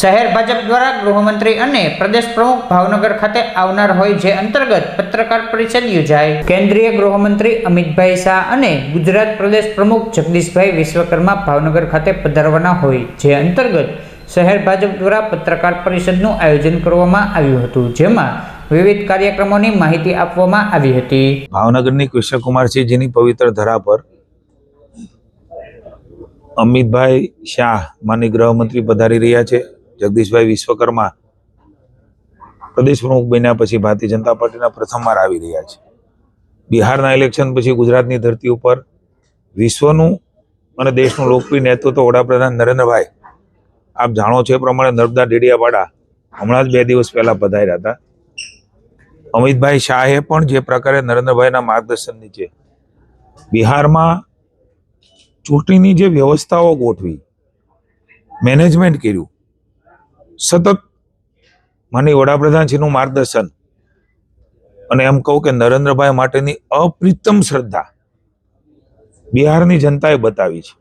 શહેર ભાજપ દ્વારા ગૃહમંત્રી અને પ્રદેશ પ્રમુખ ભાવનગર ખાતે આવનાર હોય જે અંતર્ગત પત્રકાર પરિષદ યોજાય. કેન્દ્રીય ગૃહમંત્રી અમિતભાઈ શાહ અને ગુજરાત પ્રદેશ પ્રમુખ જગદીશભાઈ વિશ્વકર્મા ભાવનગર ખાતે પધારવાના હોય, જે અંતર્ગત શહેર ભાજપ દ્વારા પત્રકાર પરિષદનું આયોજન કરવામાં આવ્યું હતું, જેમાં વિવિધ કાર્યક્રમોની માહિતી આપવામાં આવી હતી. ભાવનગરની કૃષ્ણકુમારસિંહજીની પવિત્ર ધરા પર અમિતભાઈ શાહ માની ગૃહમંત્રી પધારી રહ્યા છે. જગદીશભાઈ વિશ્વકર્મા પ્રદેશ પ્રમુખ બન્યા પછી ભારતીય જનતા પાર્ટીના પ્રથમવાર આવી રહ્યા છે. બિહારના ઇલેક્શન પછી ગુજરાતની ધરતી ઉપર વિશ્વનું અને દેશનું લોકપ્રિય નેતૃત્વ વડાપ્રધાન નરેન્દ્રભાઈ. આપ જાણો છો એ પ્રમાણે નર્મદા ડેડિયાવાડા હમણાં જ બે દિવસ પહેલાં પધાર્યા હતા. અમિતભાઈ શાહે પણ જે પ્રકારે નરેન્દ્રભાઈના માર્ગદર્શન નીચે બિહારમાં ચૂંટણીની જે વ્યવસ્થાઓ ગોઠવી, મેનેજમેન્ટ કર્યું સતત માની વડાપ્રધાનશ્રીનું માર્ગદર્શન અને એમ કહું કે નરેન્દ્રભાઈ માટેની અપ્રિતમ શ્રદ્ધા બિહારની જનતાએ બતાવી છે.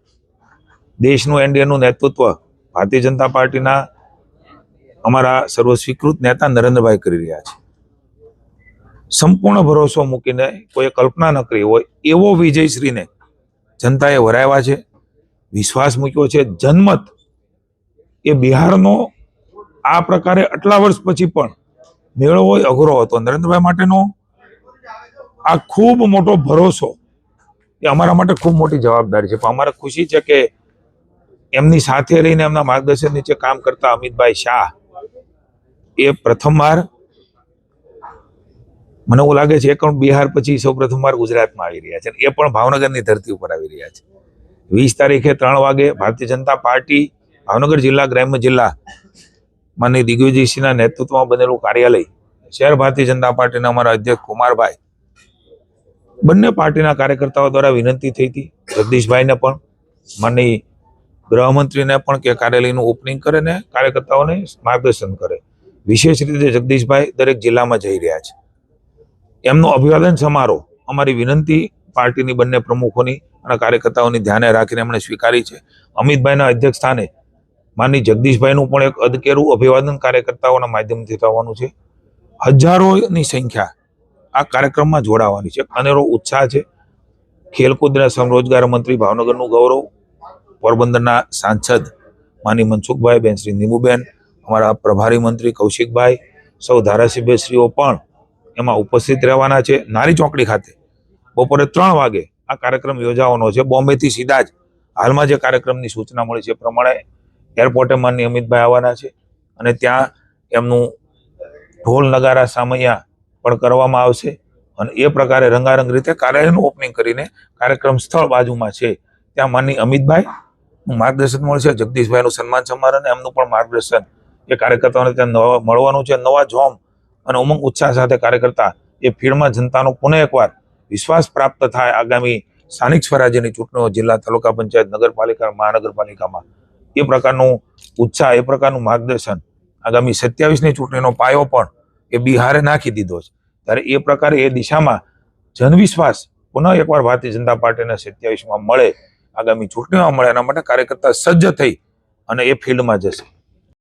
દેશનું એનડીએનું નેતૃત્વ ભારતીય જનતા પાર્ટીના અમારા સર્વસ્વીકૃત નેતા નરેન્દ્રભાઈ કરી રહ્યા છે. સંપૂર્ણ ભરોસો મૂકીને કોઈ કલ્પના ન કરી હોય એવો વિજયશ્રીને જનતાએ વરાવ્યા છે. વિશ્વાસ મૂક્યો છે. જનમત એ બિહારનો આ પ્રકારે આટલા વર્ષ પછી પણ મેળવવો અઘરો હતો. નરેન્દ્રભાઈ માટેનો આ ખૂબ મોટો ભરોસો એ અમારા માટે ખૂબ મોટી જવાબદારી છે. પણ અમારે ખુશી છે કે એમની સાથે રહીને એમના માર્ગદર્શન નીચે કામ કરતા અમિતભાઈ શાહ એ પ્રથમવાર મને એવું લાગે છે એ પણ બિહાર પછી સૌ પ્રથમવાર ગુજરાતમાં આવી રહ્યા છે એ પણ ભાવનગરની ધરતી ઉપર આવી રહ્યા છે. વીસ તારીખે ત્રણ વાગે ભારતીય જનતા પાર્ટી, ભાવનગર જિલ્લા, ગ્રામ્ય જિલ્લા માની દિગ્વિજયસિંહના નેતૃત્વમાં બનેલું કાર્યાલય શહેર ભારતીય જનતા પાર્ટીના અમારા અધ્યક્ષ કુમારભાઈ બંને પાર્ટીના કાર્યકર્તાઓ દ્વારા વિનંતી થઈ હતી. જગદીશભાઈને પણ માની ગૃહમંત્રીને પણ કે કાર્યાલયનું ઓપનિંગ કરે ને કાર્યકર્તાઓને માર્ગદર્શન કરે. વિશેષ રીતે જગદીશભાઈ દરેક જિલ્લામાં જઈ રહ્યા છે. એમનો અભિવાદન સમારોહ અમારી વિનંતી પાર્ટીની બંને પ્રમુખોની અને કાર્યકર્તાઓની ધ્યાને રાખીને એમણે સ્વીકારી છે. અમિતભાઈના અધ્યક્ષ સ્થાને માની જગદીશભાઈનું પણ એક અદકેરું અભિવાદન કાર્યકર્તાઓના માધ્યમથી થવાનું છે. હજારોની સંખ્યા આ કાર્યક્રમમાં જોડાવાની છે. અનેરો ઉત્સાહ છે. ખેલકૂદના સમરોજગાર મંત્રી ભાવનગરનું ગૌરવ. પોરબંદરના સાંસદ માની મનસુખભાઈ, બેન શ્રી નીમુબેન અમારા પ્રભારી મંત્રી કૌશિકભાઈ, સૌ ધારાસભ્યશ્રીઓ પણ એમાં ઉપસ્થિત રહેવાના છે. નારી ચોકડી ખાતે બપોરે ત્રણ વાગે આ કાર્યક્રમ યોજાવાનો છે. બોમ્બેથી સીધા જ હાલમાં જે કાર્યક્રમની સૂચના મળી છે પ્રમાણે એરપોર્ટે માનની અમિતભાઈ આવવાના છે. અને ત્યાં એમનું ઢોલ નગારા સામૈયા પણ કરવામાં આવશે. અને એ પ્રકારે રંગારંગ રીતે કાર્યાલયનું ઓપનિંગ કરીને કાર્યક્રમ સ્થળ બાજુમાં છે. ત્યાં માનની અમિતભાઈ માર્ગદર્શન મળશે, જગદીશભાઈનું સન્માન સમારંભ અને એમનું પણ માર્ગદર્શન. એ કાર્યકર્તાઓને ત્યાં નવા મળવાનું છે. નવા જોમ અને ઉમંગ ઉત્સાહ સાથે કાર્યકર્તા એ ફીડમાં જનતાનો પુનઃ એકવાર વિશ્વાસ પ્રાપ્ત થાય આગામી સ્થાનિક સ્વરાજ્યની ચૂંટણીઓ જિલ્લા તાલુકા પંચાયત નગરપાલિકા મહાનગરપાલિકામાં. એ પ્રકારનું ઉત્સાહ, એ પ્રકારનું માર્ગદર્શન આગામી સત્યાવીસની ચૂંટણીનો પાયો પણ એ બિહારે નાખી દીધો છે. ત્યારે એ પ્રકારે એ દિશામાં જનવિશ્વાસ પુનઃ એકવાર ભારતીય જનતા પાર્ટીને સત્યાવીસમાં મળે, આગામી ચૂંટણીમાં મળે, એના માટે કાર્યકર્તા સજ્જ થઈ અને એ ફિલ્ડમાં જશે.